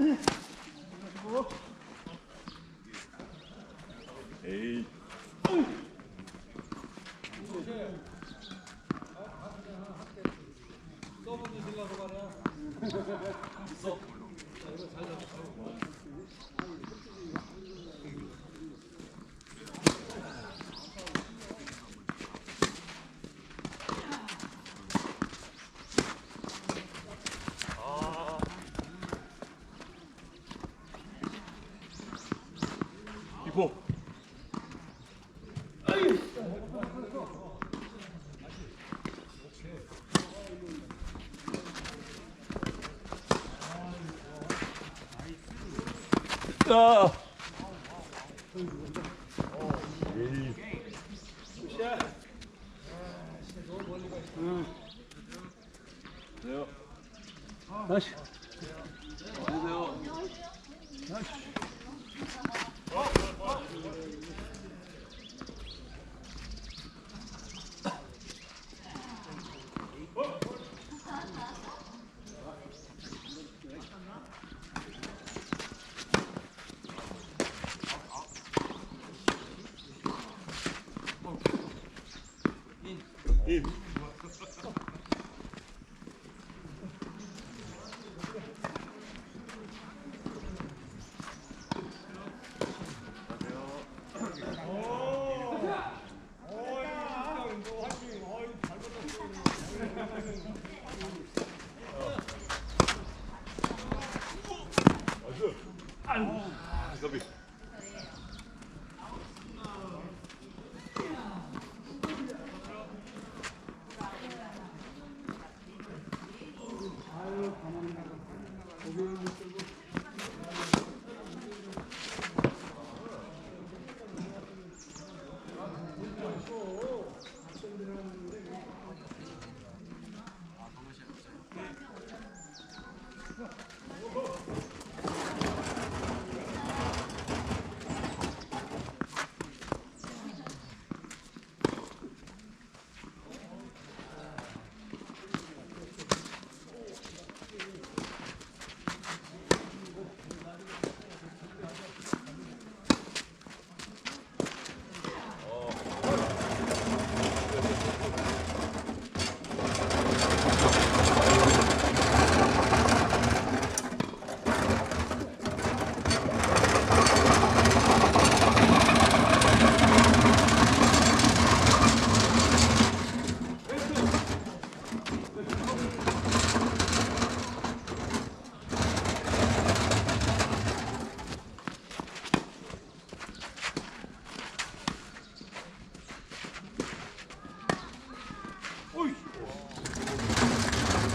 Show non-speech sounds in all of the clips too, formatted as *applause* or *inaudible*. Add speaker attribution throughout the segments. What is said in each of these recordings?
Speaker 1: 에이. 자. Yeah.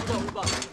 Speaker 1: 不抱不抱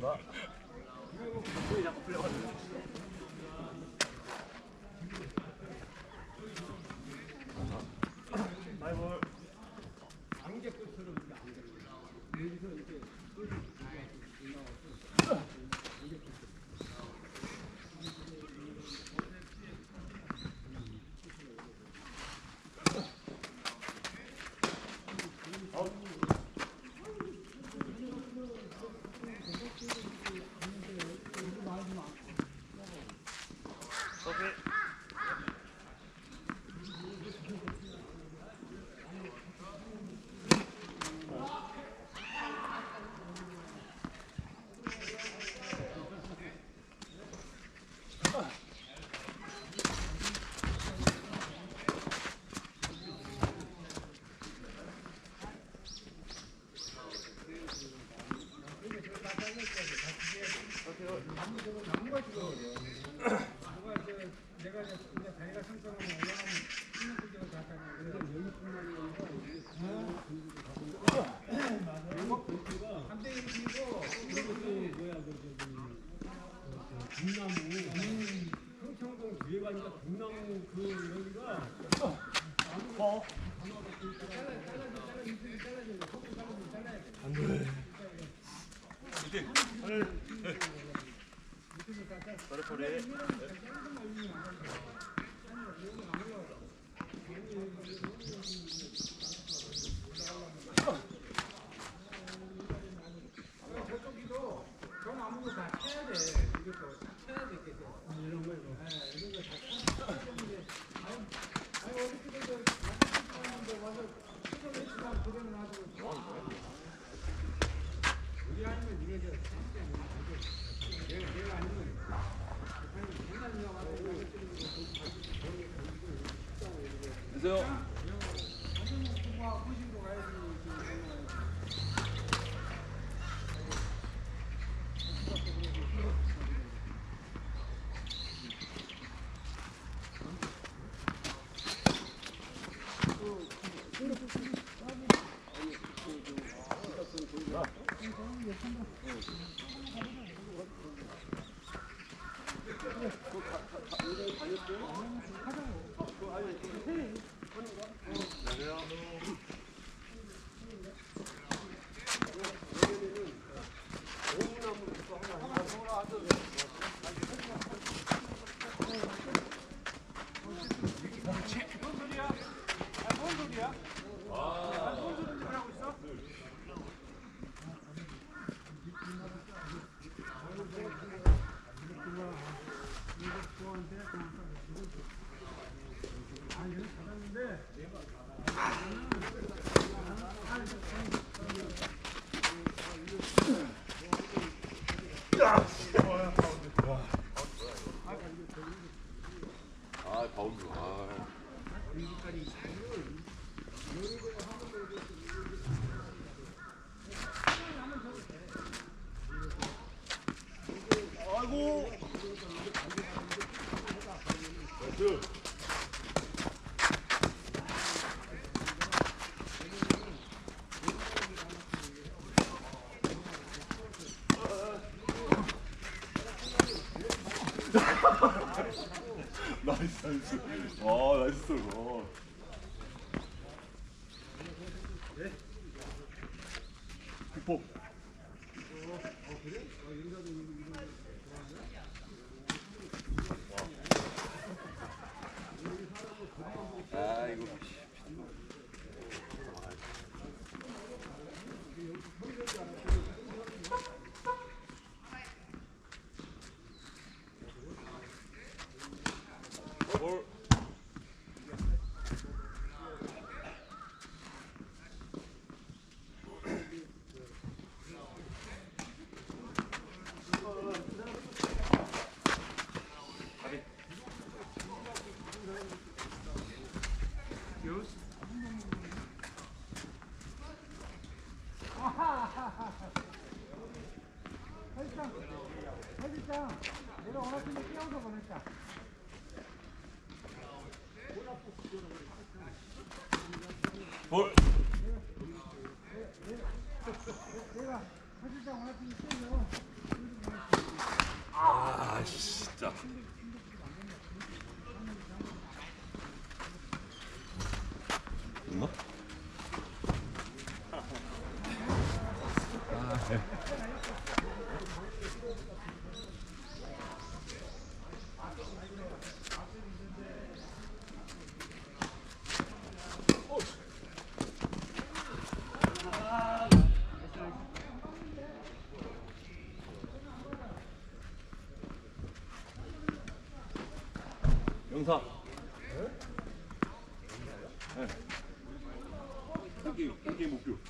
Speaker 1: remember. Pode ver. Thank you. 아,
Speaker 2: 뭔 소리야? 아뭔 소리야?
Speaker 1: 와. *laughs* 나이스 나이스. 와
Speaker 2: 나이스 와 끼워서
Speaker 1: 아 진짜. 영사. 네. 한 게임 목표. 러피.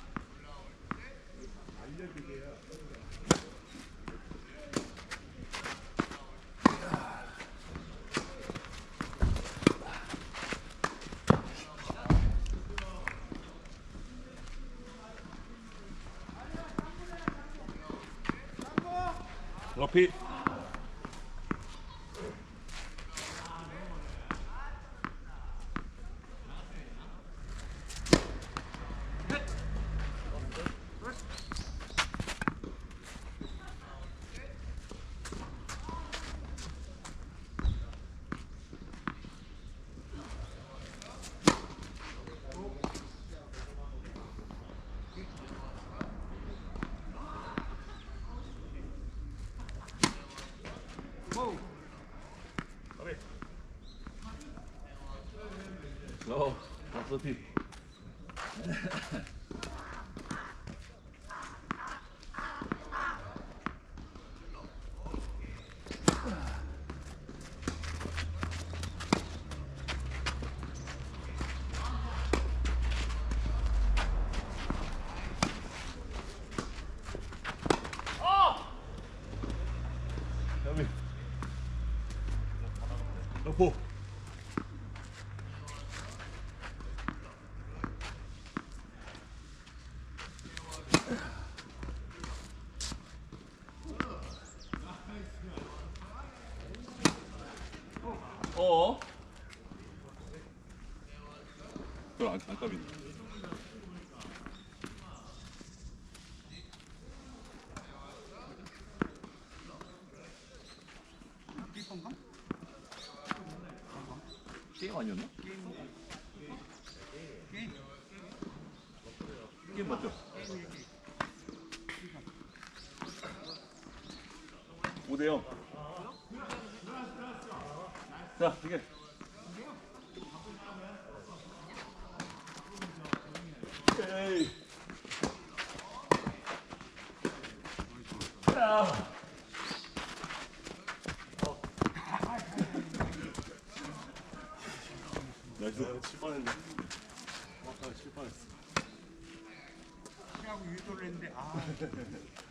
Speaker 1: people. 그걸 안, 안 까비네. 게임 아니었나? 게임. 게임 맞죠? 5대 0. 자, 이게. 나이스. 칠 뻔했네. 아, 칠 뻔했어.
Speaker 2: 하고 유도를 했는데 아 *laughs*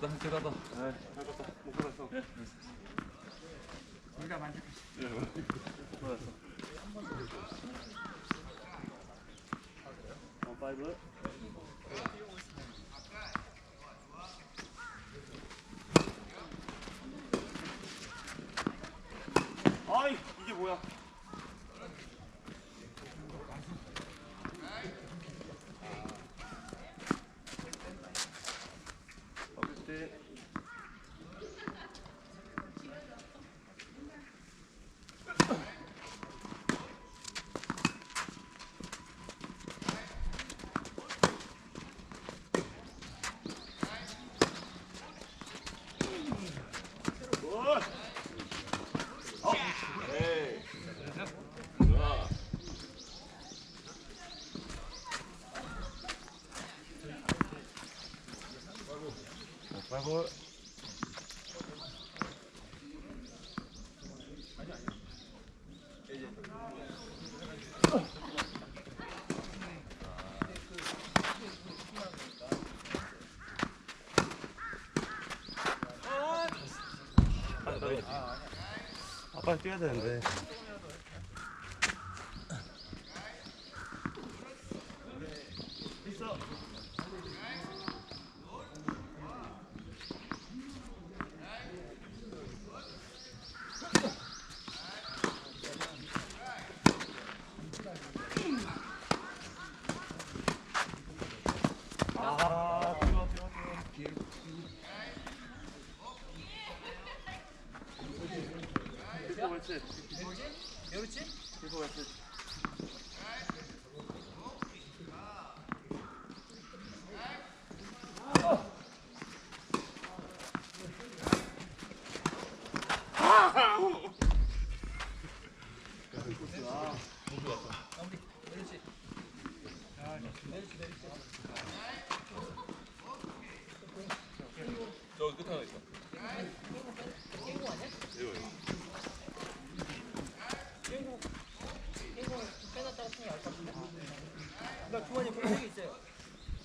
Speaker 1: 됐다 잘 갔다 못 받았어
Speaker 2: 우리가 만족해.
Speaker 1: 예, 받았어 아이 이게 뭐야 어 파이브 아빠 뛰어야 되는데 People like this.